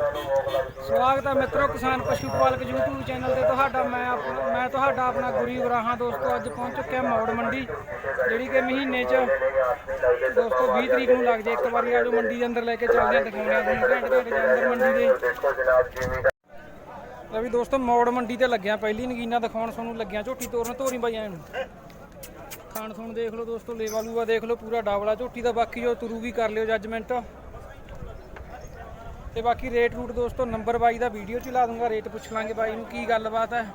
ਸਵਾਗਤ ਹੈ ਮਿੱਤਰੋ ਕਿਸਾਨ ਪਸ਼ੂ ਪਾਲਕ YouTube ਚੈਨਲ ਤੇ ਤੁਹਾਡਾ, ਮੈਂ ਮੈਂ ਤੁਹਾਡਾ ਆਪਣਾ ਗੁਰੀ ਵਰਾਹਾਂ ਦੋਸਤੋ, ਅੱਜ ਪਹੁੰਚ ਚੁੱਕਿਆ ਮੌੜ ਮੰਡੀ, ਜਿਹੜੀ ਕਿ ਮਹੀਨੇ 'ਚ ਦੋਸਤੋ 20 ਤਰੀਕ ਨੂੰ ਲੱਗ ਜੇ ਇੱਕ ਵਾਰੀ ਆਜੋ ਮੰਡੀ ਦੇ ਅੰਦਰ ਲੈ ਕੇ ਚੱਲਦੇ ਹਾਂ, ਦਿਖਾਉਂਦੇ ਹਾਂ ਤੁਹਾਨੂੰ ਘੰਟੇ ਘੰਟੇ ਦੇ ਅੰਦਰ ਮੰਡੀ ਦੇ। ਲੈ ਦੋਸਤੋ, ਮੌੜ ਮੰਡੀ ਤੇ ਲੱਗਿਆ ਪਹਿਲੀ ਨਗੀਨਾ, ਦਿਖਾਉਣ ਤੁਹਾਨੂੰ ਲੱਗਿਆ, ਝੋਟੀ ਤੋਰਨ, ਧੋਰੀ ਬਾਈਆਂ ਨੂੰ। ਖਾਣ ਥੂਣ ਦੇਖ ਲਓ ਦੋਸਤੋ, ਲੇਵਾ ਲੂਆ ਦੇਖ ਲਓ, ਪੂਰਾ ਡਾਵਲਾ, ਝੋਟੀ ਦਾ ਬਾਕੀ ਜੋ ਤੁਰੂ ਵੀ ਕਰ ਲਿਓ ਜੱਜਮੈਂਟ ਤੇ ਬਾਕੀ ਰੇਟ ਰੂਟ ਦੋਸਤੋ, ਨੰਬਰ ਬਾਈ ਦਾ ਵੀਡੀਓ ਚ ਲਾ ਦੂੰਗਾ, ਰੇਟ ਪੁੱਛ ਲਾਂਗੇ ਬਾਈ ਨੂੰ ਕੀ ਗੱਲਬਾਤ ਹੈ।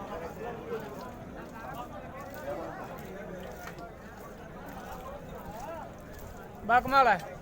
ਬਾ ਕਮਾਲ ਹੈ।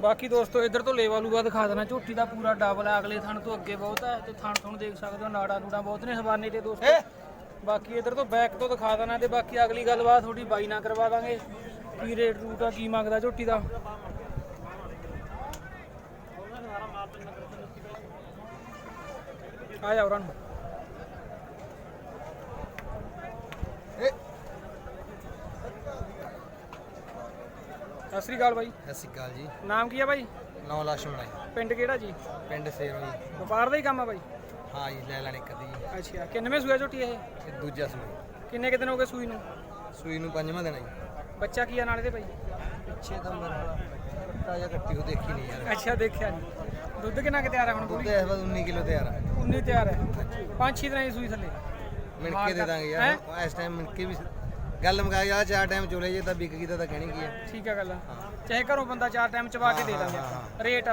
ਬਾਕੀ ਦੋਸਤੋ ਇੱਧਰ ਤੋਂ ਲੇਵਾ ਲੂਆ ਦਿਖਾ ਦੇਣਾ। ਝੋਟੀ ਦਾ ਪੂਰਾ ਡਬਲ ਹੈ ਅਗਲੇ ਥਣ ਤੋਂ ਅੱਗੇ ਬਹੁਤ ਹੈ ਤੇ ਥਣ ਥਣ ਦੇਖ ਸਕਦੇ ਹੋ ਨਾੜਾ ਨੂੜਾ ਬਹੁਤ ਨੇ ਹਵਾਨੇ ਤੇ ਦੋਸਤੋ। ਬਾਕੀ ਇੱਧਰ ਤੋਂ ਬੈਕ ਤੋਂ ਦਿਖਾ ਦੇਣਾ ਤੇ ਬਾਕੀ ਅਗਲੀ ਗੱਲਬਾਤ ਥੋੜੀ ਬਾਈ ਨਾਲ ਕਰਵਾ ਦਾਂਗੇ। ਕੀ ਰੇਟ ਰੂਟ ਆ ਕੀ ਮੰਗਦਾ ਝੋਟੀ ਦਾ? ਆ ਜਾ ਉਹਨਾਂ ਨੂੰ। ਸਤਿ ਸ੍ਰੀ ਅਕਾਲ ਬਾਈ। ਸਤਿ ਸ਼੍ਰੀ ਅਕਾਲ ਜੀ। ਨਾਮ ਕੀ ਆ ਬਾਈ? ਨੌ ਲక్ష్ਮਣ ਹੈ ਪਿੰਡ ਕਿਹੜਾ ਜੀ? ਪਿੰਡ ਸੇਰੋ ਜੀ। ਵਪਾਰ ਦਾ ਹੀ ਕੰਮ ਆ ਬਾਈ? ਹਾਂ ਜੀ ਲੈ ਲੈਣੇ ਕਦੀ ਜੀ। ਅੱਛਾ ਕਿੰਨਵੇਂ ਸੂਆ ਝੋਟੀ ਇਹ? ਦੂਜਾ ਸੂਈ ਕਿੰਨੇ ਦਿਨ ਹੋ ਗਏ ਸੂਈ ਨੂੰ? ਸੂਈ ਨੂੰ ਪੰਜਵਾਂ ਦੇਣਾ ਜੀ। ਬੱਚਾ ਕੀ ਆ ਨਾਲ ਇਹਦੇ ਬਾਈ? ਪਿੱਛੇ ਤਾਂ ਮਰਾ ਤਾਜ਼ਾ ਕੱਟੀ ਉਹ ਦੇਖੀ ਨਹੀਂ ਯਾਰ। ਅੱਛਾ ਦੇਖਿਆ ਨਹੀਂ ਦੁੱਧ ਕਿੰਨਾ ਕਿ ਤਿਆਰ ਆ ਹੁਣ ਪੂਰੀ? ਇਸ ਵਾਰ 19 ਕਿਲੋ ਤਿਆਰ ਆ। 19 ਤਿਆਰ ਹੈ ਪੰਜ ਛੇ ਤਰ੍ਹਾਂ ਦੀ ਸੂਈ ਥੱਲੇ। ਮਿਣਕੇ ਦੇ ਦਾਂਗੇ ਯਾਰ। ਇਸ ਟਾਈਮ ਮਿਣਕੇ ਵੀ ਗੱਲ ਮਗਾ ਯਾਰ ਚਾਰ ਟਾਈਮ ਚੋਲੇ ਜੇ ਤਾਂ ਵਿਕ ਗਈ ਤਾਂ ਤਾਂ ਕਹਿਣੀ ਕੀ ਹੈ ਠੀਕ ਆ ਗੱਲ। ਆ ਚਾਹੇ ਘਰੋਂ ਬੰਦਾ ਚਾਰ ਟਾਈਮ ਚਵਾ ਕੇ ਦੇ ਦਾਂਗੇ। ਹਾਂ, ਰੇਟ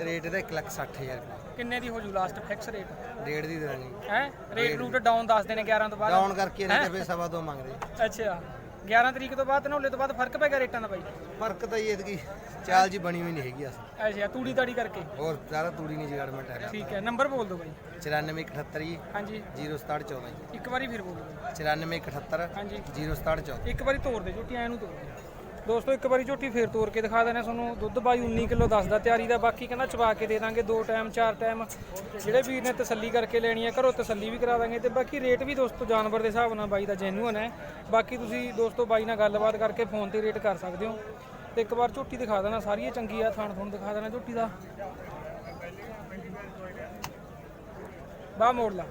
ਰੇਟ ਇਹਦਾ 1 ਲੱਖ 60 ਹਜ਼ਾਰ ਰੁਪਏ। ਕਿੰਨੇ ਦੀ ਹੋ ਜੂ ਲਾਸਟ ਫਿਕਸ ਰੇਟ ਡੇਢ ਦੀ ਦੇ ਦਾਂਗੇ ਹੈ? ਰੇਟ ਰੂਟ ਡਾਊਨ ਦੱਸ ਦੇਣੇ 11 ਤੋਂ ਬਾਅਦ ਡਾਊਨ ਕਰਕੇ ਇਹਨੇ ਤੇ ਸਵਾ ਦੋ ਮੰਗਦੇ। ਅੱਛਾ। 11 ਤਰੀਕ ਤੋਂ ਬਾਅਦ ਨੌਲੇ ਤੋਂ ਬਾਅਦ ਫ਼ਰਕ ਪੈਗਾ ਰੇਟਾਂ ਦਾ ਬਾਈ? ਫ਼ਰਕ ਤਾਂ ਇਹ ਕੀ ਚਾਲ ਜੀ ਬਣੀ ਹੋਈ ਨਹੀਂ ਹੈਗੀ ਅਸਲ। ਅੱਛਾ ਤੂੜੀ ਤਾੜੀ ਕਰਕੇ। ਹੋਰ ਸਾਰਾ ਤੂੜੀ ਨਹੀਂ ਜਗਾੜਮੈਂਟ ਹੈ ਠੀਕ ਹੈ ਨੰਬਰ ਬੋਲ ਦਿਓ ਬਾਈ। 9478 ਜੀ। ਹਾਂਜੀ। 0714 ਜੀ। ਇੱਕ ਵਾਰੀ ਫਿਰ ਬੋਲੋ ਬਾਈ 9478 ਹਾਂਜੀ। 0714 ਇੱਕ ਵਾਰੀ ਤੋੜ ਦੇ ਝੋਟੀ ਐ ਨੂੰ ਤੋੜ ਦੇ। ਦੋਸਤੋ, ਇੱਕ ਵਾਰੀ ਝੋਟੀ ਫੇਰ ਤੋੜ ਕੇ ਦਿਖਾ ਦੇਣਾ ਤੁਹਾਨੂੰ। ਦੁੱਧ ਬਾਈ 19 ਕਿਲੋ ਦੱਸਦਾ ਤਿਆਰੀ ਦਾ। ਬਾਕੀ ਕਹਿੰਦਾ ਚਵਾ ਕੇ ਦੇ ਦਾਂਗੇ, ਦੋ ਟਾਈਮ, ਚਾਰ ਟਾਈਮ। ਜਿਹੜੇ ਵੀਰ ਨੇ ਤਸੱਲੀ ਕਰਕੇ ਲੈਣੀ ਹੈ, ਘਰੋਂ ਤਸੱਲੀ ਵੀ ਕਰਾ ਦਾਂਗੇ। ਤੇ ਬਾਕੀ ਰੇਟ ਵੀ ਦੋਸਤੋ, ਜਾਨਵਰ ਦੇ ਹਿਸਾਬ ਨਾਲ ਬਾਈ ਦਾ ਜੈਨੂਅਨ ਹੈ। ਬਾਕੀ ਤੁਸੀਂ ਦੋਸਤੋ, ਬਾਈ ਨਾਲ ਗੱਲਬਾਤ ਕਰਕੇ ਫੋਨ ਤੇ ਰੇਟ ਕਰ ਸਕਦੇ ਹੋ। ਤੇ ਇੱਕ ਵਾਰ ਝੋਟੀ ਦਿਖਾ ਦੇਣਾ, ਸਾਰੀ ਇਹ ਚੰਗੀ ਆ, ਥਾਣ ਥੁਣ ਦਿਖਾ ਦੇਣਾ ਝੋਟੀ ਦਾ। ਬਾਹ ਮੋੜ ਲਾ।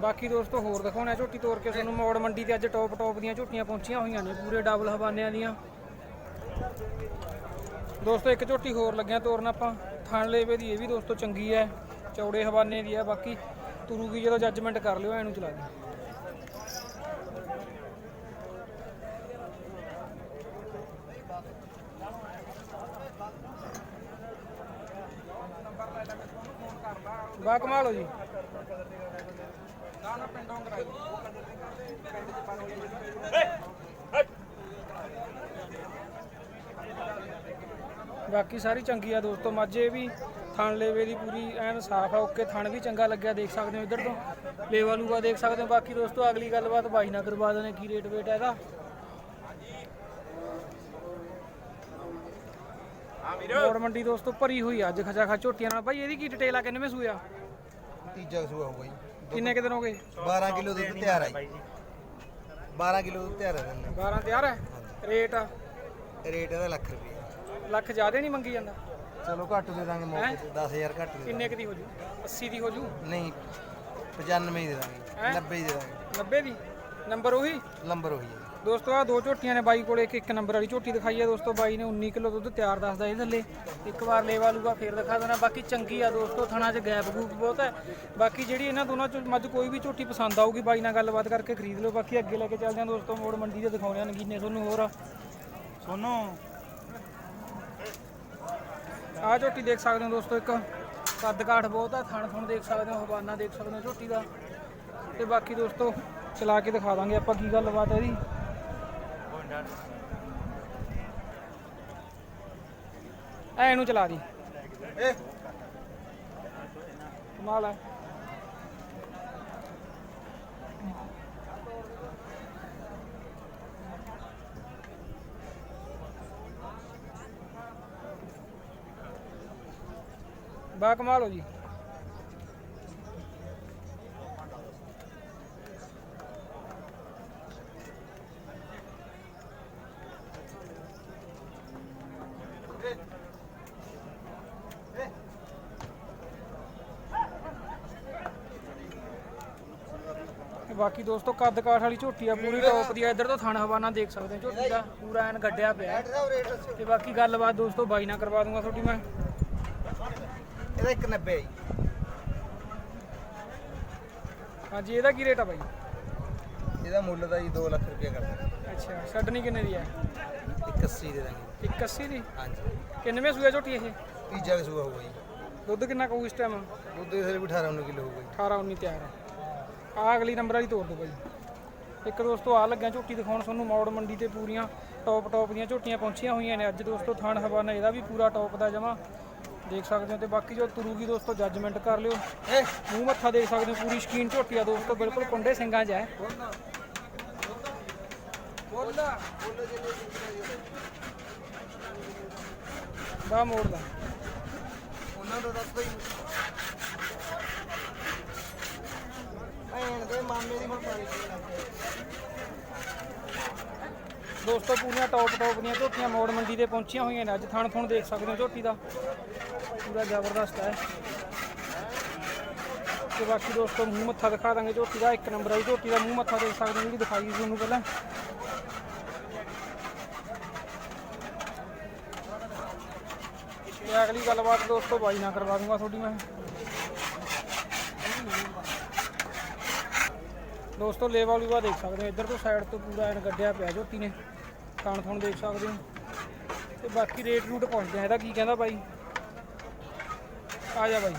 ਬਾਕੀ ਦੋਸਤੋ ਹੋਰ ਦਿਖਾਉਣਾ ਝੋਟੀ ਤੋੜ ਕੇ ਤੁਹਾਨੂੰ ਮੌੜ ਮੰਡੀ ਤੇ ਅੱਜ ਟੌਪ ਟੌਪ ਦੀਆਂ ਝੋਟੀਆਂ ਪਹੁੰਚੀਆਂ ਹੋਈਆਂ ਨੇ, ਪੂਰੇ ਡਬਲ ਹਵਾਨਿਆਂ ਦੀਆਂ। ਦੋਸਤੋ ਇੱਕ ਝੋਟੀ ਹੋਰ ਲੱਗਿਆ ਤੋਰਨ ਆਪਾਂ ਥਣ ਲੇਵੇ ਦੀ, ਇਹ ਵੀ ਦੋਸਤੋ ਚੰਗੀ ਹੈ ਚੌੜੇ ਹਵਾਨੇ ਦੀ ਹੈ ਬਾਕੀ ਤੁਰੂਗੀ ਜਦੋਂ ਜੱਜਮੈਂਟ ਕਰ ਲਿਓ ਇਹਨੂੰ ਚਲਾ ਦੇ ਬਾ ਕਮਾਲ ਹੋ ਜੀ ਨਾ ਨਾ ਪਿੰਡੋਂ ਕਰਾਈ ਪਿੰਡ ਚ ਪਾ ਬਾਕੀ ਸਾਰੀ ਚੰਗੀ ਆ ਦੋਸਤੋ, ਮਾਝੇ ਵੀ ਥਣ ਲੇਵੇ ਦੀ ਪੂਰੀ ਐਨ ਸਾਫ਼ ਆ, ਓਕੇ, ਥਣ ਵੀ ਚੰਗਾ ਲੱਗਿਆ, ਦੇਖ ਸਕਦੇ ਹੋ ਇੱਧਰ ਤੋਂ। ਲੇਵਾ ਲੂਗਾ ਦੇਖ ਸਕਦੇ ਹੋ। ਬਾਕੀ ਦੋਸਤੋ, ਅਗਲੀ ਗੱਲਬਾਤ ਬਾਈ ਨਾਲ ਕਰਵਾ ਦੇਣੇ, ਕੀ ਰੇਟ ਵੇਟ ਹੈ ਇਹਦਾ ਮੋੜ ਮੰਡੀ ਦੋਸਤੋ, ਭਰੀ ਹੋਈ ਅੱਜ ਖਚਾ ਖਾ ਝੋਟੀਆਂ ਨਾਲ। ਬਾਈ ਇਹਦੀ ਕੀ ਡਿਟੇਲ ਆ ਕਿੰਨੇ ਸੂਆ ਤੀਜਾ ਸੂਆ ਹੋਊਗਾ ਜੀ। ਕਿੰਨੇ ਕੁ ਦਿਨ ਹੋ ਗਏ? 12 ਕਿਲੋ ਦੁੱਧ ਤਿਆਰ ਹੈ ਜੀ। 12 ਕਿਲੋ ਦੁੱਧ ਤਿਆਰ ਹੈ ਇਹਦਾ। 12 ਤਿਆਰ ਹੈ? ਰੇਟ? ਰੇਟ ਇਹਦਾ ਲੱਖ ਰੁਪਏ ਲੱਖ ਜ਼ਿਆਦਾ ਨਹੀਂ ਮੰਗੀ ਜਾਂਦਾ? ਚਲੋ ਘੱਟ ਦੇ ਦਾਂਗੇ ਮੌਕੇ ਤੇ 10000 ਘੱਟ ਦੇ ਕਿੰਨੇ ਕੁ ਦੀ ਹੋ ਜੂ? 80 ਦੀ ਹੋ ਜੂ। ਨਹੀਂ 95 ਹੀ ਦੇ ਦਾਂਗੇ ਹੈਂ? 90 ਹੀ ਦੇ ਦਾਂਗੇ। 90 ਦੀ? ਨੰਬਰ ਉਹੀ? ਨੰਬਰ ਉਹੀ ਹੈ ਦੋਸਤੋ ਆ ਦੋ ਝੋਟੀਆਂ ਨੇ ਬਾਈ ਕੋਲੇ ਇੱਕ ਇੱਕ ਨੰਬਰ ਵਾਲੀ ਝੋਟੀ ਦਿਖਾਈ ਹੈ ਦੋਸਤੋ। ਬਾਈ ਨੇ 19 ਕਿਲੋ ਦੁੱਧ ਤਿਆਰ ਦੱਸਦਾ ਇਹ ਥੱਲੇ। ਇੱਕ ਵਾਰ ਲੇਵਾ ਲੂਗਾ ਫੇਰ ਦਿਖਾ ਦੇਣਾ ਬਾਕੀ ਚੰਗੀ ਆ ਦੋਸਤੋ ਥਣਾ 'ਚ ਗੈਪ ਗੂਪ ਬਹੁਤ ਹੈ ਬਾਕੀ ਜਿਹੜੀ ਇਹਨਾਂ ਦੋਨਾਂ ਚੋਂ ਮੱਝ ਕੋਈ ਵੀ ਝੋਟੀ ਪਸੰਦ ਆਊਗੀ ਬਾਈ ਨਾਲ ਗੱਲਬਾਤ ਕਰਕੇ ਖਰੀਦ ਲਓ। ਬਾਕੀ ਅੱਗੇ ਲੈ ਕੇ ਚੱਲਦੇ ਹਾਂ ਦੋਸਤੋ ਮੋੜ ਮੰਡੀ ਦੇ ਦਿਖਾਉਣੇ ਆ ਨਗੀਨੇ। ਤੁਹਾਨੂੰ ਹੋਰ ਸੋਨੋ। ਆ ਝੋਟੀ ਦੇਖ ਸਕਦੇ ਹੋ ਦੋਸਤੋ ਇੱਕ ਕੱਦ ਕਾਠ ਬਹੁਤ ਆ। ਥਣ ਥਣ ਦੇਖ ਸਕਦੇ ਹੋ ਹਵਾਨਾ ਦੇਖ ਸਕਦੇ ਹੋ ਝੋਟੀ ਦਾ। ਤੇ ਬਾਕੀ ਦੋਸਤੋ ਚਲਾ ਕੇ ਦਿਖਾ ਦਾਂਗੇ ਆਪਾਂ ਕੀ ਗੱਲਬਾਤ ਹੈ ਇਹਦੀ। ਐ ਇਹਨੂੰ ਚਲਾ ਦੀ। ਕਮਾਲ ਹੈ ਬਾ ਕਮਾਲ ਹੋ ਜੀ ਬਾਕੀ ਦੋਸਤੋ ਕੱਦ ਕਾਠ ਵਾਲੀ ਝੋਟੀ ਆ ਪੂਰੀ ਟੌਪ ਦੀ ਆ। ਇੱਧਰ ਤੋਂ ਥਣ ਹਵਾਨਾ ਦੇਖ ਸਕਦੇ ਹੋ ਝੋਟੀ ਦਾ ਪੂਰਾ ਐਨ ਗੱਡਿਆ ਪਿਆ। ਤੇ ਬਾਕੀ ਗੱਲਬਾਤ ਦੋਸਤੋ ਬਾਈ ਨਾਲ ਕਰਵਾ ਦੂੰਗਾ ਤੁਹਾਡੀ ਮੈਂ। ਇਹਦਾ 190 ਹੈ ਜੀ। ਹਾਂਜੀ ਇਹਦਾ ਕੀ ਰੇਟ ਆ ਬਾਈ? ਇਹਦਾ ਮੁੱਲ ਦਾ ਜੀ 2 ਲੱਖ ਰੁਪਏ ਕਰਦਾ। ਅੱਛਾ ਛੱਡਣੀ ਕਿੰਨੇ ਦੀ ਹੈ 81 ਦੇ ਦਾਂਗੇ। 81 ਦੀ? ਹਾਂਜੀ। ਕਿੰਨਵੇਂ ਸੂਆ ਝੋਟੀ ਇਹ? ਤੀਜਾ ਕਸੂਆ ਹੋਊਗਾ ਜੀ। ਦੁੱਧ ਕਿੰਨਾ ਕਹੂ ਇਸ ਟਾਈਮ ਦੁੱਧ ਸਿਰ ਵੀ 18 19 ਕਿਲੋ ਹੋਊਗਾ ਜੀ। 18 19 ਤਿਆਰ ਆ। ਆਹ ਅਗਲੀ ਨੰਬਰ ਵਾਲੀ ਤੋੜ ਦਿਓ ਬਾਈ। ਇੱਕ ਦੋਸਤੋ ਆ ਲੱਗਿਆ ਝੋਟੀ ਦਿਖਾਉਣ ਤੁਹਾਨੂੰ ਮੌੜ ਮੰਡੀ ਤੇ ਪੂਰੀਆਂ ਟੌਪ ਟੌਪ ਦੀਆਂ ਝੋਟੀਆਂ ਪਹੁੰਚੀਆਂ ਹੋਈਆਂ ਨੇ। ਅੱਜ ਦੋਸਤੋ ਥਣ ਹਵਾਨਾ ਇਹਦਾ ਵੀ ਪੂਰਾ ਟੌਪ ਦਾ ਜਮਾ। ਦੇਖ ਸਕਦੇ ਹੋ ਤੇ ਬਾਕੀ ਜੋ ਤੁਰੂਗੀ ਦੋਸਤੋ ਜੱਜਮੈਂਟ ਕਰ ਲਿਓ। ਏ ਮੂੰਹ ਮੱਥਾ ਦੇਖ ਸਕਦੇ ਹੋ, ਪੂਰੀ ਸ਼ਕੀਨ ਝੋਟੀ ਆ ਦੋਸਤੋ, ਬਿਲਕੁਲ ਕੁੰਡੇ ਸਿੰਘਾਂ 'ਚ ਹੈ। ਬੋਲਾ ਮੋੜ ਦਾ ਉਹਨਾਂ ਦਾ ਦੱਸ ਬਈ ਭੈਣ ਮਾਮੇ ਦੀ ਹੁਣ ਪਾਣੀ ਦੋਸਤੋ, ਪੂਰੀਆਂ ਟੌਪ ਟੌਪ ਦੀਆਂ ਝੋਟੀਆਂ ਮੋੜ ਮੰਡੀ ਤੇ ਪਹੁੰਚੀਆਂ ਹੋਈਆਂ ਨੇ। ਅੱਜ ਥਣ ਥਣ ਦੇਖ ਸਕਦੇ ਹੋ ਝੋਟੀ ਦਾ। ਪੂਰਾ ਜ਼ਬਰਦਸਤ ਹੈ। ਤੇ ਬਾਕੀ ਦੋਸਤੋ, ਮੂੰਹ ਮੱਥਾ ਦਿਖਾ ਦਾਂਗੇ ਝੋਟੀ ਦਾ। ਇੱਕ ਨੰਬਰ ਵਾਲੀ ਝੋਟੀ ਦਾ। ਮੂੰਹ ਮੱਥਾ ਦੇਖ ਸਕਦੇ ਹੋ, ਜਿਹੜੀ ਦਿਖਾਈ ਸੀ ਤੁਹਾਨੂੰ ਪਹਿਲਾਂ। ਤੇ ਅਗਲੀ ਗੱਲਬਾਤ ਦੋਸਤੋ ਬਾਈ ਨਾਲ ਕਰਵਾ ਦੂੰਗਾ ਤੁਹਾਡੀ ਮੈਂ। ਦੋਸਤੋ ਲੇਵਾ ਲੂਵਾ ਦੇਖ ਸਕਦੇ ਹੋ। ਇੱਧਰ ਤੋਂ ਸਾਈਡ ਤੋਂ ਪੂਰਾ ਐਨ ਗੱਡਿਆ ਪਿਆ ਝੋਟੀ ਨੇ। ਖਾਣ ਥਣ ਦੇਖ ਸਕਦੇ ਹੋ। ਤੇ ਬਾਕੀ ਰੇਟ ਰੂਟ ਪਹੁੰਚਦੇ ਆ। ਇਹਦਾ ਕੀ ਕਹਿੰਦਾ ਬਾਈ? ਆ ਜਾ ਬਾਈ।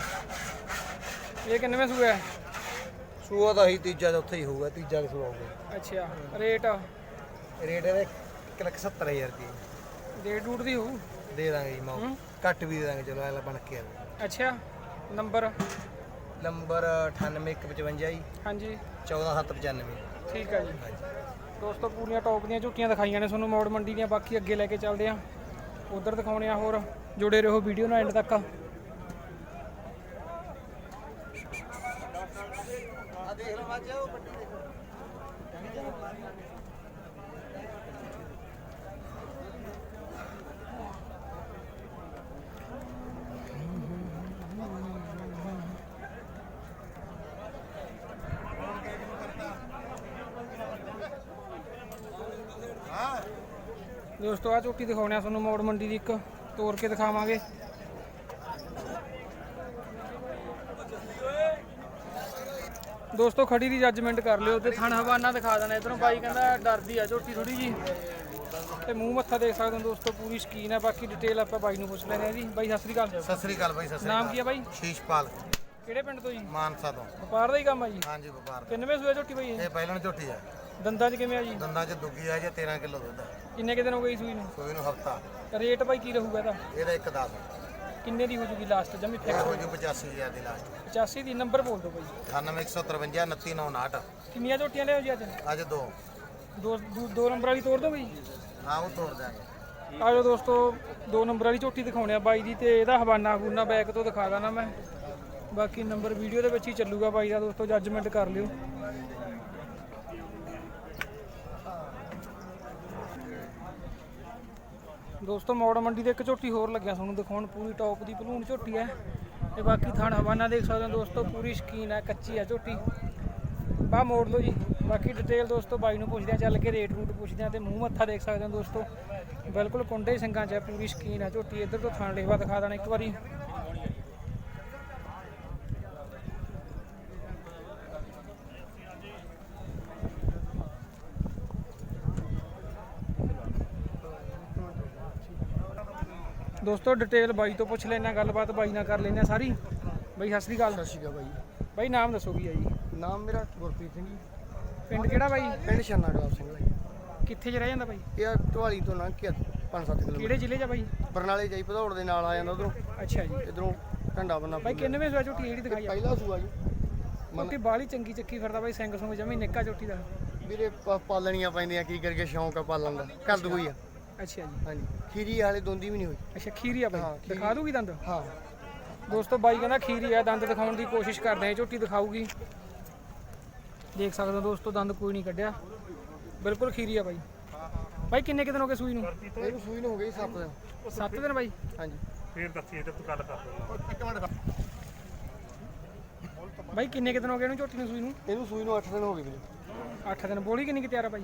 ਇਹ ਕਿੰਨਵੇਂ ਸੂਆ ਹੈ ਸੂਆ ਦਾ ਹੀ ਤੀਜਾ ਚੌਥਾ ਹੀ ਹੋਊਗਾ ਤੀਜਾ ਕਸੂਆ ਹੋਊਗਾ। ਅੱਛਾ ਰੇਟ? ਰੇਟ ਇਹਦਾ 1 ਲੱਖ 70000 ਰੁਪਏ ਰੇਟ ਰੂਟ ਦੀ ਹੋਊ? ਦੇ ਦਾਂਗੇ ਜੀ ਮਾਂ ਹੂੰ। ਘੱਟ ਵੀ ਦੇ ਦਾਂਗੇ ਚਲੋ ਐਲਾ ਬਣ ਕੇ ਆ। ਅੱਛਾ ਨੰਬਰ? ਨੰਬਰ 98155 ਜੀ। ਹਾਂਜੀ। 14795 ਠੀਕ ਹੈ ਜੀ। ਦੋਸਤੋ ਪੂਰੀਆਂ ਟੌਪ ਦੀਆਂ ਝੁੱਟੀਆਂ ਦਿਖਾਈਆਂ ਨੇ ਤੁਹਾਨੂੰ। ਮੌੜ ਮੰਡੀ ਦੀਆਂ ਬਾਕੀ ਅੱਗੇ ਲੈ ਕੇ ਚੱਲਦੇ ਆ ਉਧਰ ਦਿਖਾਉਣੇ ਆ ਹੋਰ। ਜੁੜੇ ਰਹੋ ਵੀਡੀਓ ਨਾਲ ਐਂਡ ਤੱਕ। ਦੋਸਤੋ ਆ ਝੋਟੀ ਦਿਖਾਉਣੇ ਆ ਤੁਹਾਨੂੰ ਮੌੜ ਮੰਡੀ ਦੀ ਇੱਕ ਤੋੜ ਕੇ ਦਿਖਾਵਾਂਗੇ। ਦੋਸਤੋ ਖੜੀ ਦੀ ਜੱਜਮੈਂਟ ਕਰ ਲਿਓ ਤੇ ਥਣ ਹਵਾਨਾ ਦਿਖਾ ਦੇਣਾ ਇਧਰੋਂ। ਬਾਈ ਕਹਿੰਦਾ ਡਰਦੀ ਆ ਝੋਟੀ ਥੋੜੀ ਜੀ ਤੇ ਮੂੰਹ ਮੱਥਾ ਦੇਖ ਸਕਦੇ ਹੋ ਦੋਸਤੋ ਪੂਰੀ ਸਕੀਨ ਹੈ ਬਾਕੀ ਡਿਟੇਲ ਆਪਾਂ ਬਾਈ ਨੂੰ ਪੁੱਛ ਲੈਣੇ ਆ ਜੀ। ਬਾਈ ਸਤਿ ਸ੍ਰੀ ਅਕਾਲ। ਸਤਿ ਸ੍ਰੀ ਅਕਾਲ ਬਾਈ ਸਤਿ ਸ੍ਰੀ ਨਾਮ ਕੀ ਹੈ ਬਾਈ? ਸ਼ੀਸ਼ਪਾਲ ਕਿਹੜੇ ਪਿੰਡ ਤੋਂ ਜੀ? ਮਾਨਸਾ ਤੋਂ। ਵਪਾਰ ਦਾ ਹੀ ਕੰਮ ਆ ਜੀ। ਹਾਂਜੀ ਵਪਾਰ ਦਾ। ਕਿੰਨਵੇਂ ਸੂਏ ਝੋਟੀ ਬਾਈ? ਇਹ? ਪਹਿਲਾਂ ਝੋਟੀ ਆ। ਦੰਦਾਂ 'ਚ ਕਿਵੇਂ ਆ ਜੀ? ਦੰਦਾਂ 'ਚ ਦੁੱਗੀ ਆ ਜੇ 13 ਕਿਲੋ ਦੁੱਧ। ਕਿੰਨੇ ਕੁ ਦਿਨ ਹੋ ਗਏ ਸੂਈ ਨੂੰ? ਸੂਈ ਨੂੰ ਹਫਤਾ। ਰੇਟ ਬਾਈ ਕੀ ਰਹੂਗਾ ਇਹਦਾ? ਇਹਦਾ ਇੱਕ 10 ਕਿੰਨੇ ਦੀ ਹੋ ਜੂਗੀ ਲਾਸਟ ਜਮੀ ਇਹ ਫਿਕਸ ਹੋ ਜੂ 85000 ਦੀ ਲਾਸਟ 85 ਦੀ ਨੰਬਰ ਬੋਲ ਦਿਓ ਬਾਈ। 9153 2959 ਕਿੰਨੀਆਂ ਝੋਟੀਆਂ ਲਿਆਓ ਜੀ ਅੱਜ? ਅੱਜ ਦੋ। ਦੋ ਦੋ- ਦੋ ਨੰਬਰ ਵਾਲੀ ਤੋੜ ਦੋ ਬਈ। ਹਾਂ ਉਹ ਤੋੜ ਦਾਂਗੇ ਆਜੋ ਦੋਸਤੋ ਦੋ ਨੰਬਰ ਵਾਲੀ ਝੋਟੀ ਦਿਖਾਉਣੇ ਆ ਬਾਈ ਦੀ ਤੇ ਇਹਦਾ ਹਵਾਨਾ ਹੂਨਾ ਬੈਕ ਤੋਂ ਦਿਖਾ ਦਾਂ ਮੈਂ। ਬਾਕੀ ਨੰਬਰ ਵੀਡੀਓ ਦੇ ਵਿੱਚ ਹੀ ਚੱਲੂਗਾ ਬਾਈ ਦਾ ਦੋਸਤੋ ਜੱਜਮੈਂਟ ਕਰ ਲਿਓ। ਦੋਸਤੋ, ਮੋੜ ਮੰਡੀ ਦੇ ਇੱਕ ਝੋਟੀ ਹੋਰ ਲੱਗਿਆ ਤੁਹਾਨੂੰ ਦਿਖਾਉਣ। ਪੂਰੀ ਟੌਪ ਦੀ ਭਲੂਣ ਝੋਟੀ ਹੈ ਤੇ ਬਾਕੀ ਥਾਣ ਹਵਾਨਾ ਦੇਖ ਸਕਦੇ ਹੋ ਦੋਸਤੋ, ਪੂਰੀ ਸ਼ਕੀਨ ਹੈ, ਕੱਚੀ ਹੈ ਝੋਟੀ। ਬਾ ਮੋੜ ਲਓ ਜੀ। ਬਾਕੀ ਡਿਟੇਲ ਦੋਸਤੋ, ਬਾਈ ਨੂੰ ਪੁੱਛਦੇ ਆ ਚੱਲ ਕੇ ਰੇਟ ਰੂਟ ਪੁੱਛਦੇ ਆ ਤੇ ਮੂੰਹ ਮੱਥਾ ਦੇਖ ਸਕਦੇ ਹੋ ਦੋਸਤੋ। ਬਿਲਕੁਲ ਕੁੰਡੇ ਸਿੰਘਾਂ 'ਚ ਹੈ, ਪੂਰੀ ਸ਼ਕੀਨ ਹੈ ਝੋਟੀ। ਇੱਧਰ ਤੋਂ ਥਾਣ ਲੇਵਾ ਦਿਖਾ ਦੇਣਾ ਇੱਕ ਵਾਰੀ। ਦੋਸਤੋ ਡਿਟੇਲ ਬਾਈ ਤੋਂ ਪੁੱਛ ਲੈਣਾ ਗੱਲਬਾਤ ਬਾਈ ਨਾਲ ਕਰ ਲੈਣਾ ਸਾਰੀ। ਬਾਈ ਸਤਿ ਸ੍ਰੀ ਅਕਾਲ। ਸਤਿ ਸ਼੍ਰੀ ਅਕਾਲ ਬਾਈ। ਬਾਈ ਨਾਮ ਦੱਸੋ ਕੀ ਹੈ ਜੀ? ਨਾਮ ਮੇਰਾ ਗੁਰਪ੍ਰੀਤ ਸਿੰਘ ਜੀ। ਪਿੰਡ ਕਿਹੜਾ ਬਾਈ? ਪਿੰਡ ਛੰਨਾ ਗਲਾਬ ਸਿੰਘ ਜੀ ਕਿੱਥੇ ਰਹਿ ਜਾਂਦਾ ਬਾਈ? ਇਹ ਢਵਾਲੀ ਤੋਂ ਲੰਘ ਕੇ 5-7 ਕਿਲੋਮੀਟਰ। ਕਿਹੜੇ ਜ਼ਿਲ੍ਹੇ 'ਚ ਆ ਬਾਈ? ਬਰਨਾਲੇ ਜਾਈ ਭਦੌੜ ਦੇ ਨਾਲ ਆ ਜਾਂਦਾ ਉਧਰੋਂ। ਅੱਛਾ ਜੀ। ਇਧਰੋਂ ਢੰਡਾ ਬੰਨਾ ਬਾਈ ਕਿੰਨਵੇਂ ਸੂਆ ਝੋਟੀ ਜਿਹੜੀ ਦਿਖਾਈ ਆ? ਪਹਿਲਾ ਸੂਆ ਜੀ। ਝੋਟੀ ਬਾਲੀ ਚੰਗੀ ਚੱਕੀ ਫਿਰਦਾ ਬਾਈ ਸਿੰਘ ਸੁੰਗ ਜਮੀ ਨਿੱਕਾ ਝੋਟੀ ਦਾ। ਵੀਰੇ ਪ- ਪਾਲਣੀਆਂ ਪੈਂਦੀਆਂ ਕੀ ਕਰਕੇ ਸ਼ੌਂਕ ਆ ਪਾਲਣ ਦਾ। ਕਰ ਆ। ਅੱਛਾ ਜੀ। ਹਾਂਜੀ। ਖੀਰੀ ਹਾਲੇ ਦੋਂਦੀ ਵੀ ਨਹੀਂ ਹੋਈ। ਅੱਛਾ ਖੀਰੀ ਆ ਬਾਈ। ਹਾਂ, ਖੀਰੀ। ਦਿਖਾ ਦੂਗੀ ਦੰਦ? ਹਾਂ। ਦੋਸਤੋ ਬਾਈ ਕਹਿੰਦਾ ਖੀਰੀ ਆ ਦੰਦ ਦਿਖਾਉਣ ਦੀ ਕੋਸ਼ਿਸ਼ ਕਰਦੇ ਆ ਝੋਟੀ ਦਿਖਾਊਗੀ। ਦੇਖ ਸਕਦੇ ਹੋ ਦੋਸਤੋ ਦੰਦ ਕੋਈ ਨਹੀਂ ਕੱਢਿਆ। ਬਿਲਕੁਲ ਖੀਰੀ ਆ ਬਾਈ। ਬਾਈ ਕਿੰਨੇ ਕੁ ਦਿਨ ਹੋ ਗਏ ਸੂਈ ਨੂੰ? ਇਹਨੂੰ ਸੂਈ ਨੂੰ ਹੋ ਗਈ 7 ਦਿਨ। 7 ਦਿਨ ਬਾਈ? ਹਾਂਜੀ। ਫੇਰ ਦੱਸੀਏ ਤੇ ਤੂੰ ਗੱਲ ਕਰ। ਬਾਈ ਕਿੰਨੇ ਕੁ ਦਿਨ ਹੋ ਗਏ ਇਹਨੂੰ ਝੋਟੀ ਨੂੰ ਸੂਈ ਨੂੰ? ਇਹਨੂੰ ਸੂਈ ਨੂੰ 8 ਦਿਨ ਹੋ ਗਏ ਵੀਰੇ। 8 ਦਿਨ। ਬੋਲੀ ਕਿੰਨੀ ਕਿ ਤਿਆਰ ਆ ਬਾਈ?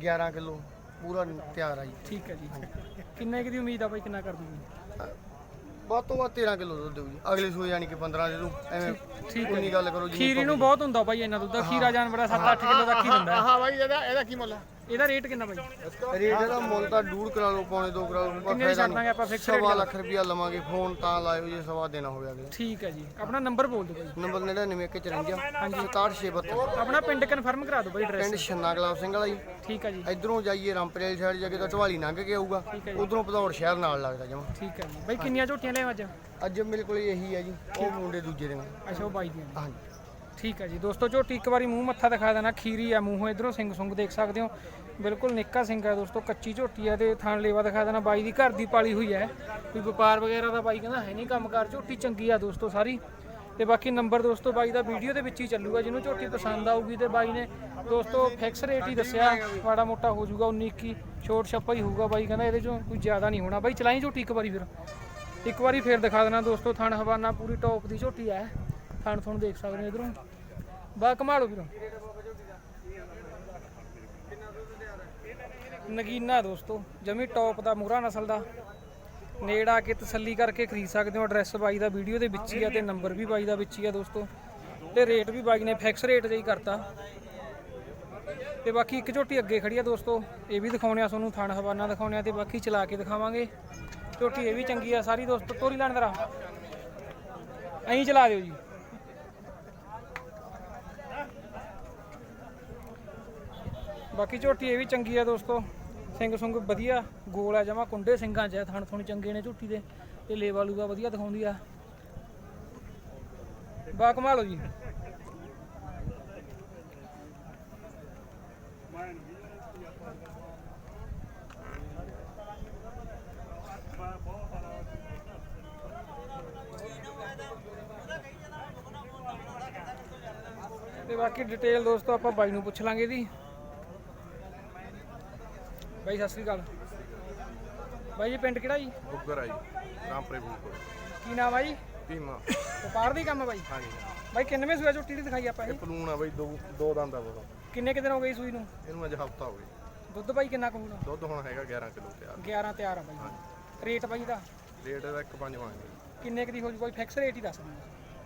11 ਕਿਲੋ। ਪੂਰਾ ਤਿਆਰ ਆ ਜੀ। ਠੀਕ ਹੈ ਜੀ। ਕਿੰਨੇ ਕੁ ਦੀ ਉਮੀਦ ਆ ਬਾਈ ਕਿੰਨਾ ਕਰ ਦੂਗੀ? ਵੱਧ ਤੋਂ ਵੱਧ 13 ਕਿਲੋ ਦੁੱਧ ਦਿਓ ਜੀ। ਅਗਲੇ ਸੂਏ ਯਾਨੀ ਕਿ 15 ਦੇ ਦੂ ਐਵੇਂ ਠੀਕ ਉਨੀ ਗੱਲ ਕਰੋ ਜੀ ਖੀਰੀ ਨੂੰ ਬਹੁਤ ਹੁੰਦਾ ਬਾਈ ਇਹਨਾਂ ਦੁੱਧ ਖੀਰਾ ਜਾਨਵਰ 7-8 ਕਿਲੋ ਦਾ ਖੀਰ ਹੁੰਦਾ? ਹਾਂ ਬਾਈ ਇਹਦਾ ਇਹਦਾ ਕੀ ਮੁੱਲ ਇਹਦਾ ਰੇਟ ਕਿੰਨਾ ਬਾਈ? ਰੇਟ ਇਹਦਾ ਮੁੱਲ ਤਾਂ ਡੂੜ ਕਰਾ ਲਓ ਪੌਣੇ 2 ਕਰਾ ਲਓ ਕਿੰਨੇ ਦੀ ਛੱਡ ਦਾਂਗੇ ਆਪਾਂ ਫਿਕਸ ਰੇਟ ਸਵਾ ਲੱਖ ਰੁਪਇਆ ਲਵਾਂਗੇ ਫੋਨ ਤਾਂ ਲਾਇਓ ਜੇ ਸਵਾ ਦੇਣਾ ਹੋਵੇ ਅਗਲੇ। ਠੀਕ ਹੈ ਜੀ। ਆਪਣਾ ਨੰਬਰ ਬੋਲ ਦਿਓ ਬਾਈ। ਨੰਬਰ 9954 ਹਾਂਜੀ। 6772 ਆਪਣਾ ਪਿੰਡ ਕਨਫਰਮ ਕਰਾ ਦਿਓ ਬਾਈ ਪਿੰਡ ਐਡਰੈਸ ਛੰਨਾ ਗੁਲਾਬ ਸਿੰਘ ਵਾਲਾ ਜੀ। ਠੀਕ ਹੈ ਜੀ। ਇਧਰੋਂ ਜਾਈਏ ਰਾਮਪੁਰੇ ਵਾਲੀ ਸਾਈਡ ਜਾ ਕੇ ਤਾਂ ਢਵਾਲੀ ਲੰਘ ਕੇ ਆਊਗਾ। ਠੀਕ ਹੈ ਜੀ। ਉਧਰੋਂ ਭਦੌੜ ਸ਼ਹਿਰ ਨਾਲ ਲੱਗਦਾ ਜਮਾ। ਠੀਕ ਹੈ ਜੀ। ਬਾਈ ਕਿੰਨੀਆਂ ਝੋਟੀਆਂ ਲਿਆਵਾਂ ਅੱਜ? ਅੱਜ ਮੇਰੇ ਕੋਲ ਇਹੀ ਆ ਜੀ ਉਹ ਮੁੰਡੇ ਦੂਜੇ ਦੇ ਅੱਛਾ ਉਹ ਬਾਈ ਦੀਆਂ ਨੇ। ਹਾਂਜੀ। ਠੀਕ ਹੈ ਜੀ। ਦੋਸਤੋ, ਝੋਟੀ ਇੱਕ ਵਾਰੀ ਮੂੰਹ ਮੱਥਾ ਦਿਖਾ ਦੇਣਾ। ਖੀਰੀ ਆ, ਮੂੰਹੋਂ ਇਧਰੋਂ ਸਿੰਘ ਸੁੰਗ ਦੇਖ ਸਕਦੇ ਹੋ। ਬਿਲਕੁਲ ਨਿੱਕਾ ਸਿੰਘ ਹੈ ਦੋਸਤੋ, ਕੱਚੀ ਝੋਟੀ ਹੈ ਤੇ ਥਾਣ ਲੇਵਾ ਦਿਖਾ ਦੇਣਾ। ਬਾਈ ਦੀ ਘਰ ਦੀ ਪਾਲੀ ਹੋਈ ਹੈ। ਕੋਈ ਵਪਾਰ ਵਗੈਰਾ ਦਾ ਬਾਈ ਕਹਿੰਦਾ ਹੈ ਨਹੀਂ ਕੰਮਕਾਰ ਝੋਟੀ ਚੰਗੀ ਆ ਦੋਸਤੋ ਸਾਰੀ। ਤੇ ਬਾਕੀ ਨੰਬਰ ਦੋਸਤੋ ਬਾਈ ਦਾ ਵੀਡੀਓ ਦੇ ਵਿੱਚ ਹੀ ਚੱਲੂਗਾ, ਜਿਹਨੂੰ ਝੋਟੀ ਪਸੰਦ ਆਊਗੀ ਤੇ ਬਾਈ ਨੇ ਦੋਸਤੋ ਫਿਕਸ ਰੇਟ ਹੀ ਦੱਸਿਆ, ਮਾੜਾ ਮੋਟਾ ਹੋ ਜਾਊਗਾ 19 21 ਛੋਟ ਛੱਪਾ ਹੀ ਹੋਊਗਾ ਬਾਈ ਕਹਿੰਦਾ, ਇਹਦੇ ਚੋਂ ਕੋਈ ਜ਼ਿਆਦਾ ਨਹੀਂ ਹੋਣਾ। ਬਾਈ ਚਲਾਈ ਝੋਟੀ ਇੱਕ ਵਾਰੀ ਫਿਰ। ਇੱਕ ਵਾਰੀ ਫੇਰ ਦਿਖਾ ਦੇਣਾ ਦੋਸਤੋ, ਥਣ ਹਵਾਨਾ ਪੂਰੀ ਟੌਪ ਦੀ ਝੋਟੀ ਹੈ। ਥਣ ਤੁਹਾਨੂੰ ਦੇਖ ਸਕਦੇ ਹੋ ਇਧਰੋਂ। ਬਾ ਕਮਾਲੋ ਵੀਰੋ ਨਗੀਨਾ ਦੋਸਤੋ, ਜਮੀ ਟੌਪ ਦਾ ਮੂਰਾ ਨਸਲ ਦਾ। ਨੇੜ ਆ ਕੇ ਤਸੱਲੀ ਕਰਕੇ ਖਰੀਦ ਸਕਦੇ ਹੋ। ਐਡਰੈਸ ਬਾਈ ਦਾ ਵੀਡੀਓ ਦੇ ਵਿੱਚ ਹੀ ਆ ਤੇ ਨੰਬਰ ਵੀ ਬਾਈ ਦਾ ਵਿੱਚ ਹੀ ਆ ਦੋਸਤੋ। ਤੇ ਰੇਟ ਵੀ ਬਾਈ ਨੇ ਫਿਕਸ ਰੇਟ ਜਿਹੀ ਕਰਤਾ। ਤੇ ਬਾਕੀ ਇੱਕ ਝੋਟੀ ਅੱਗੇ ਖੜੀ ਆ ਦੋਸਤੋ। ਇਹ ਵੀ ਦਿਖਾਉਣੇ ਆ ਤੁਹਾਨੂੰ, ਥਣ ਹਵਾਨਾ ਦਿਖਾਉਣੇ ਆ ਤੇ ਬਾਕੀ ਚਲਾ ਕੇ ਦਿਖਾਵਾਂਗੇ। ਝੋਟੀ ਇਹ ਵੀ ਚੰਗੀ ਆ, ਸਾਰੀ ਦੋਸਤੋ, ਤੋਰੀ ਲੈਣ ਦਰਾ ਐਂ ਚਲਾ ਦਿਓ ਜੀ। ਬਾਕੀ ਝੋਟੀ ਇਹ ਵੀ ਚੰਗੀ ਆ ਦੋਸਤੋ। ਸਿੰਘ ਸੁੰਗ ਵਧੀਆ ਗੋਲ ਆ ਜਮਾ ਕੁੰਡੇ ਸਿੰਘਾਂ 'ਚ ਆ, ਥਣ ਥਣ ਚੰਗੇ ਨੇ ਝੋਟੀ ਦੇ। ਤੇ ਲੇਵਾ ਲੂਗਾ ਵਧੀਆ ਦਿਖਾਉਂਦੀ ਆ। ਬਾ ਕਮਾਲੋ ਜੀ। ਤੇ ਬਾਕੀ ਡਿਟੇਲ ਦੋਸਤੋ ਆਪਾਂ ਬਾਈ ਨੂੰ ਪੁੱਛ ਲਾਂਗੇ ਇਹਦੀ ਬਾਈ ਸਤਿ ਸ੍ਰੀ ਅਕਾਲ। ਬਾਈ ਜੀ ਪਿੰਡ ਕਿਹੜਾ ਜੀ? ਬੁੱਗਰ ਆ ਜੀ ਰਾਮਪੁਰੇ ਬੁੱਗਰ ਕੀ ਨਾਮ ਆ ਜੀ? ਭੀਮਾ। ਵਪਾਰ ਦਾ ਕੰਮ ਆ ਬਾਈ? ਹਾਂਜੀ। ਬਾਈ ਕਿੰਨਵੇਂ ਸੂਆ ਝੋਟੀ ਦੀ ਦਿਖਾਈ ਆਪਾਂ ਇਹ? ਪਲੂਣ ਆ ਬਈ ਦੋ ਦੋ ਦੰਦ ਆ ਬੋਲੋ ਕਿੰਨੇ ਕੁ ਦਿਨ ਹੋ ਗਏ ਸੂਈ ਨੂੰ? ਇਹਨੂੰ ਅੱਜ ਹਫਤਾ ਹੋ ਗਿਆ। ਦੁੱਧ ਬਾਈ ਕਿੰਨਾ ਕੁ ਹੋਊਗਾ ਦੁੱਧ ਹੁਣ ਹੈਗਾ 11 ਕਿਲੋ ਤਿਆਰ। 11 ਤਿਆਰ ਆ ਬਾਈ। ਰੇਟ ਬਾਈ ਦਾ? ਰੇਟ ਇਹਦਾ 1.5 ਮੰਗਦੇ ਕਿੰਨੇ ਕੁ ਦੀ ਹੋ ਜੂ ਬਾਈ? ਫਿਕਸ ਰੇਟ ਹੀ ਦੱਸ ਦਿਓ।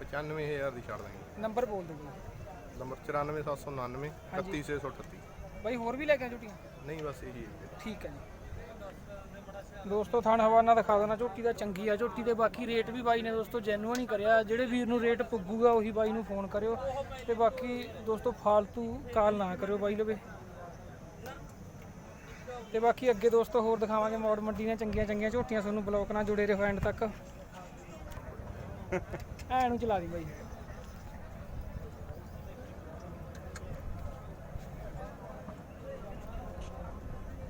95000 ਦੀ ਛੱਡ ਦਾਂਗੇ। ਨੰਬਰ ਬੋਲ ਦਿਓ ਬਾਈ। ਨੰਬਰ 94799 31638 ਬਾਈ ਹੋਰ ਵੀ ਲੈ ਕੇ ਆ ਝੋਟੀਆਂ ਨਹੀਂ, ਬਸ ਇਹੀ ਹੈ। ਠੀਕ ਹੈ ਜੀ। ਦੋਸਤੋ, ਥਾਣ ਹਵਾਨਾ ਦਿਖਾ ਦੇਣਾ, ਝੋਟੀ ਦਾ ਚੰਗੀ ਆ। ਝੋਟੀ ਦੇ ਬਾਕੀ ਰੇਟ ਵੀ ਬਾਈ ਨੇ ਦੋਸਤੋ ਜੈਨੂਅਨ ਹੀ ਕਰਿਆ। ਜਿਹੜੇ ਵੀਰ ਨੂੰ ਰੇਟ ਪੁੱਗੂਗਾ, ਉਹੀ ਬਾਈ ਨੂੰ ਫੋਨ ਕਰਿਓ। ਤੇ ਬਾਕੀ ਦੋਸਤੋ, ਫਾਲਤੂ ਕਾਲ ਨਾ ਕਰਿਓ ਬਾਈ ਲਵੇ। ਤੇ ਬਾਕੀ ਅੱਗੇ ਦੋਸਤੋ, ਹੋਰ ਦਿਖਾਵਾਂਗੇ ਮੌੜ ਮੰਡੀ ਦੀਆਂ ਚੰਗੀਆਂ ਚੰਗੀਆਂ ਝੋਟੀਆਂ। ਤੁਹਾਨੂੰ ਬਲੌਕ ਨਾਲ ਜੁੜੇ ਰਹੋ ਐਂਡ ਤੱਕ। ਐ ਨੂੰ ਚਲਾ ਦੀ ਬਾਈ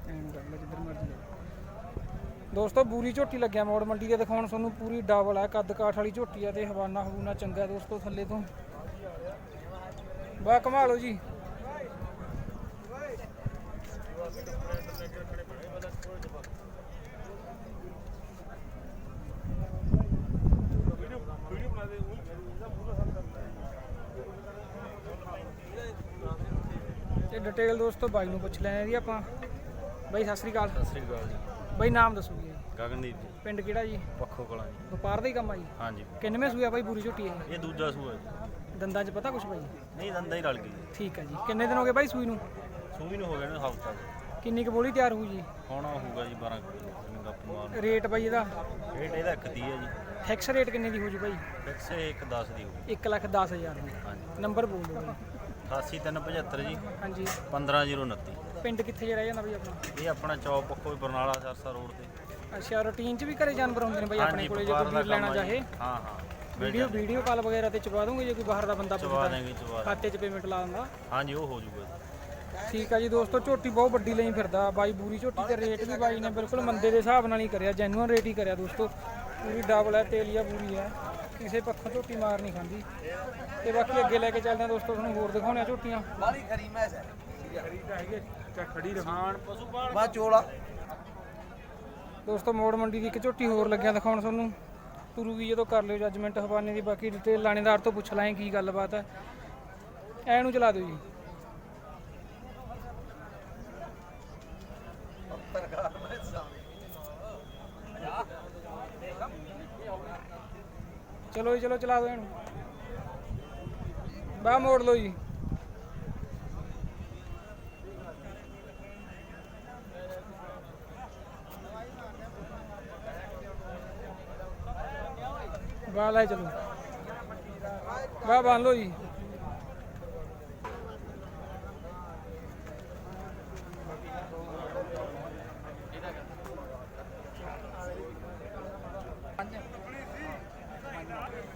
ਐਨ ਕਰ ਲੈ ਜਿੱਧਰ ਮਰਜ਼ੀ ਜਾ। ਦੋਸਤੋ, ਬੂਰੀ ਝੋਟੀ ਲੱਗਿਆ ਮੋੜ ਮੰਡੀ ਦੇ ਦਿਖਾਉਣ ਤੁਹਾਨੂੰ ਪੂਰੀ ਡਬਲ ਹੈ ਕੱਦ ਕਾਠ ਵਾਲੀ ਝੋਟੀ ਆ ਤੇ ਹਵਾਨਾ ਹਵੂਨਾ ਚੰਗਾ ਦੋਸਤੋ ਥੱਲੇ ਤੋਂ। ਬਾ, ਕਮਾਲੋ ਜੀ। ਤੇ ਡਿਟੇਲ ਦੋਸਤੋ ਬਾਈ ਨੂੰ ਪੁੱਛ ਲੈਣੇ ਦੀ ਆਪਾਂ। ਬਾਈ, ਸਤਿ ਸ੍ਰੀ ਅਕਾਲ। ਸਤਿ ਸ੍ਰੀ ਅਕਾਲ ਜੀ। ਬਾਈ ਨਾਮ ਦੱਸੋ ਜੀ ਗਗਨਦੀਪ ਜੀ। ਪਿੰਡ ਕਿਹੜਾ ਜੀ? ਪੱਖੋ ਕਲਾਂ ਜੀ। ਵਪਾਰ ਦਾ ਹੀ ਕੰਮ ਆ ਜੀ? ਹਾਂਜੀ। ਕਿੰਨਵੇਂ ਸੂਆ ਬਾਈ ਪੂਰੀ ਝੋਟੀ ਇਹ? ਇਹ ਦੂਜਾ ਸੂਆ ਜੀ। ਦੰਦਾਂ 'ਚ ਪਤਾ ਕੁਛ ਬਾਈ? ਨਹੀਂ ਦੰਦਾ ਹੀ ਰਲ ਗਈ ਜੀ ਠੀਕ ਹੈ ਜੀ। ਕਿੰਨੇ ਦਿਨ ਹੋ ਗਏ ਬਾਈ ਸੂਈ ਨੂੰ? ਸੂਈ ਨੂੰ ਹੋ ਗਿਆ ਨਾ ਹਫਤਾ ਕਿੰਨੀ ਕੁ ਬੋਲੀ ਤਿਆਰ ਹੋਊ ਜੀ? ਹੁਣ ਹੋਊਗਾ ਜੀ 12 ਕਿਲੋ ਗੱਪ ਮਾਰ। ਰੇਟ ਬਾਈ ਇਹਦਾ? ਰੇਟ ਇਹਦਾ ਇੱਕ ਦੀ ਹੈ ਜੀ। ਫਿਕਸ ਰੇਟ ਕਿੰਨੇ ਦੀ ਹੋ ਜੂ ਬਾਈ? ਫਿਕਸ ਇਹ ਇੱਕ 10 ਦੀ ਹੋਊਗੀ 1 ਲੱਖ 10 ਹਜ਼ਾਰ ਦੀ। ਹਾਂਜੀ। ਨੰਬਰ ਬੋਲ ਦਿਓ ਬਾਈ। 88375 ਜੀ। ਹਾਂਜੀ। 15029 ਪਿੰਡ ਕਿੱਥੇ ਜਿਹੜਾ ਜਾਂਦਾ ਬਾਈ ਆਪਣਾ? ਇਹ ਆਪਣਾ ਚੌਕ ਪੱਖੋ ਬਰਨਾਲਾ ਸਰਸਾ ਰੋਡ ਤੇ। ਅੱਛਾ ਰੂਟੀਨ 'ਚ ਵੀ ਘਰੇ ਜਾਨਵਰ ਹੁੰਦੇ ਨੇ ਬਾਈ ਆਪਣੇ ਕੋਲੇ ਜੇ ਵਪਾਰ ਕੋਈ ਦਾ ਵੀਰ ਲੈਣਾ ਚਾਹੇ ਜੀ। ਹਾਂ ਹਾਂ। ਵੀਡੀਓ ਵੀਡੀਓ ਕਾਲ ਵਗੈਰਾ ਤੇ ਚਵਾ ਦੋਗੇ ਜੇ ਕੋਈ ਬਾਹਰ ਦਾ ਬੰਦਾ ਚਵਾ ਪੁੱਛਦਾ। ਦਾਂਗੇ ਚਵਾ ਖਾਤੇ 'ਚ ਪੇਮੈਂਟ ਲਾ ਦਿੰਦਾ। ਹਾਂਜੀ ਉਹ ਹੋ ਜਾਊਗਾ ਜੀ। ਠੀਕ ਆ ਜੀ ਦੋਸਤੋ ਝੋਟੀ ਬਹੁਤ ਵੱਡੀ ਲਈ ਫਿਰਦਾ। ਬਾਈ ਬੂਰੀ ਝੋਟੀ ਤੇ ਰੇਟ ਵੀ ਬਾਈ ਨੇ ਬਿਲਕੁਲ ਮੰਦੇ ਦੇ ਹਿਸਾਬ ਨਾਲ ਹੀ ਕਰਿਆ ਜੈਨੂਅਨ ਰੇਟ ਹੀ ਕਰਿਆ ਦੋਸਤੋ। ਪੂਰੀ ਡਬਲ ਹੈ ਤੇਲੀਆ ਬੂਰੀ ਹੈ। ਕਿਸੇ ਪੱਖੋਂ ਝੋਟੀ ਮਾਰ ਨਹੀਂ ਖਾਂਦੀ। ਤੇ ਬਾਕੀ ਅੱਗੇ ਲੈ ਕੇ ਚੱਲਦੇ ਆ ਦੋਸਤੋ ਤੁਹਾਨੂੰ ਹੋਰ ਦਿਖਾਉਣੇ ਆ ਝੋਟੀਆਂ। ਬਾਲੀ ਖਰੀ ਮੈਸ ਹੈ। ਖੜੀ ਰਖਾਣ ਬਾ ਚੋਲਾ। ਦੋਸਤੋ ਮੋੜ ਮੰਡੀ ਦੀ ਇੱਕ ਝੋਟੀ ਹੋਰ ਲੱਗਿਆ ਦਿਖਾਉਣ ਤੁਹਾਨੂੰ। ਤੁਰੂਗੀ ਜਦੋਂ ਕਰ ਲਿਓ ਜੱਜਮੈਂਟ ਹਵਾਨੇ ਦੀ ਬਾਕੀ ਡਿਟੇਲ ਲਾਣੇਦਾਰ ਤੋਂ ਪੁੱਛ ਲਾਂਗੇ ਕੀ ਗੱਲਬਾਤ ਹੈ। ਐ ਨੂੰ ਚਲਾ ਦਿਓ ਜੀ। ਚਲੋ ਜੀ ਚਲੋ ਚਲਾ ਦਿਓ ਇਹਨੂੰ। ਬਾਹ ਮੋੜ ਲਓ ਜੀ। ਬਾਹ ਲੈ ਚਲੋ। ਬਾਹ ਬੰਨ ਲਓ ਜੀ।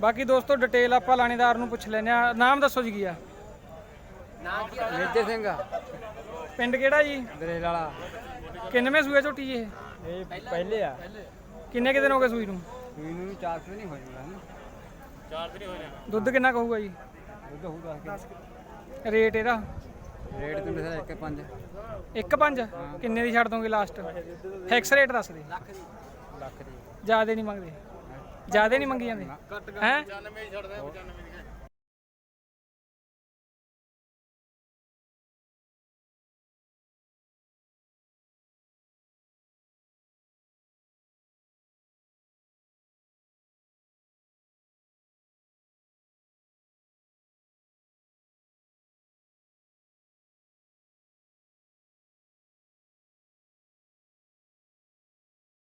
ਬਾਕੀ ਦੋਸਤੋ ਡਿਟੇਲ ਆਪਾਂ ਲਾਣੇਦਾਰ ਨੂੰ ਪੁੱਛ ਲੈਨੇ ਆ ਨਾਮ ਦੱਸੋ ਜੀ ਕੀ ਆ? ਮੇਜਰ ਸਿੰਘ ਪਿੰਡ ਕਿਹੜਾ ਜੀ? ਦਰੇਲ ਵਾਲਾ। ਕਿੰਨਵੇਂ ਸੂਏ ਝੋਟੀ ਜੀ ਇਹ? ਇਹ ਪਹਿਲੇ ਆ। ਕਿੰਨੇ ਕੁ ਦਿਨ ਹੋ ਗਏ ਸੂਈ ਨੂੰ? ਮੈਨੂੰ 4 ਨਹੀਂ ਹੋ ਜੂਗਾ ਦੁੱਧ ਕਿੰਨਾ ਕਹੂਗਾ ਜੀ? ਦੁੱਧ ਹੋਊ ਦੱਸ ਰੇਟ ਇਹਦਾ? ਰੇਟ ਤੇ ਮੇਰਾ 1 5 ਇੱਕ ਪੰਜ? ਕਿੰਨੇ ਦੀ ਛੱਡ ਦੋਗੇ ਲਾਸਟ ਫਿਕਸ ਰੇਟ ਦੱਸ ਦੇ। ਲੱਖ ਦੀ। ਜਿਆਦੇ ਨਹੀਂ ਮੰਗਦੇ। ਜਿਆਦੇ ਨਹੀਂ ਮੰਗੀ ਜਾਂਦੇ। ਹੈ?